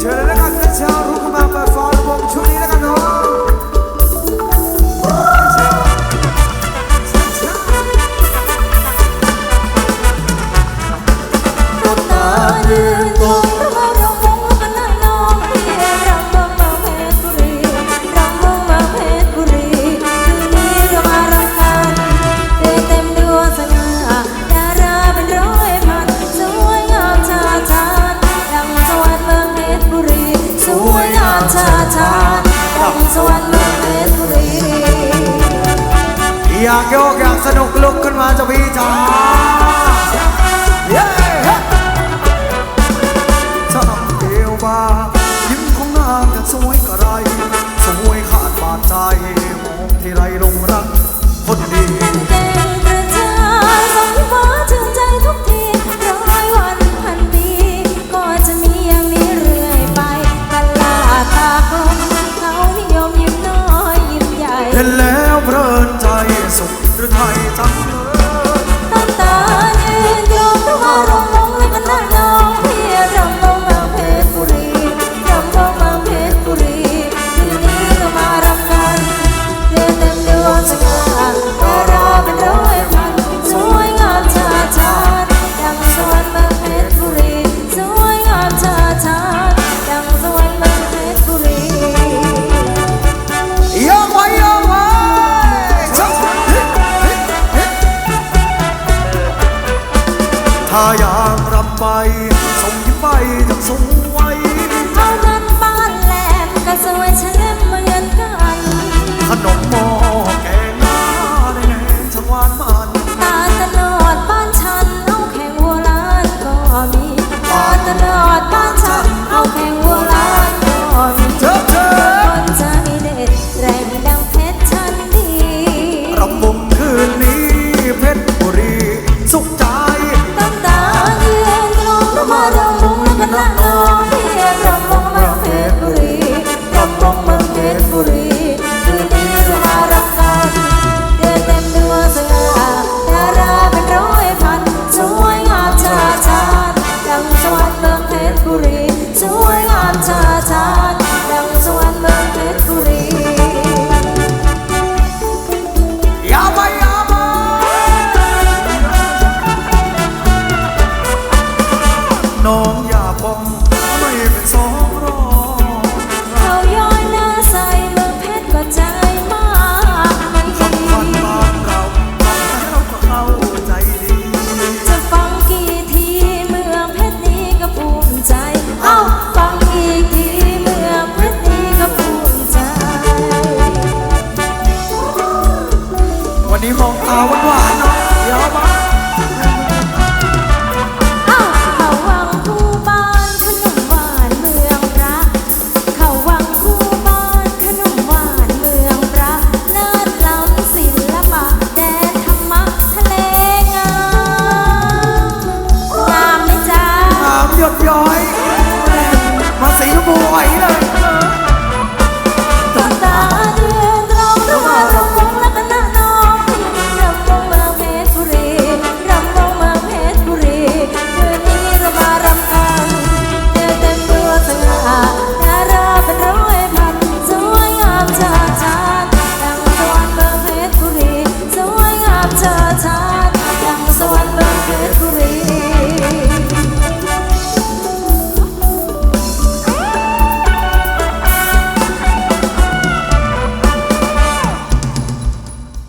起来，那个歌唱。 สวรรค์เมือเพรีอยากโยกอยากสนุกลุกขึ้นมาจะพี่จ๋าเย้ชอบเดียวบายิ้มของนางกันสวยกระไร สวยขาดบาดใจมองที่ไรลง ถ้าอยากรับไปส่งยิ้มไปทั้งสวยเอาเงินบ้านแหลมก็สวยเฉลิมเหมือนกัน ขนม องอย่าป้องไม่เป็นสองรองเขาย้อยหน้าใสเมืองเพชรก็ใจมากมันคนคนบ้านเราฟังแล้วก็เข้าใจดี จะฟังกี่ทีเมืองเพชรนี้ก็ภูมิใจ เอ้าฟังอีกทีเมืองเพชรนี้ก็ภูมิใจ วันนี้มองตาหวานเนาะเดี๋ยวมา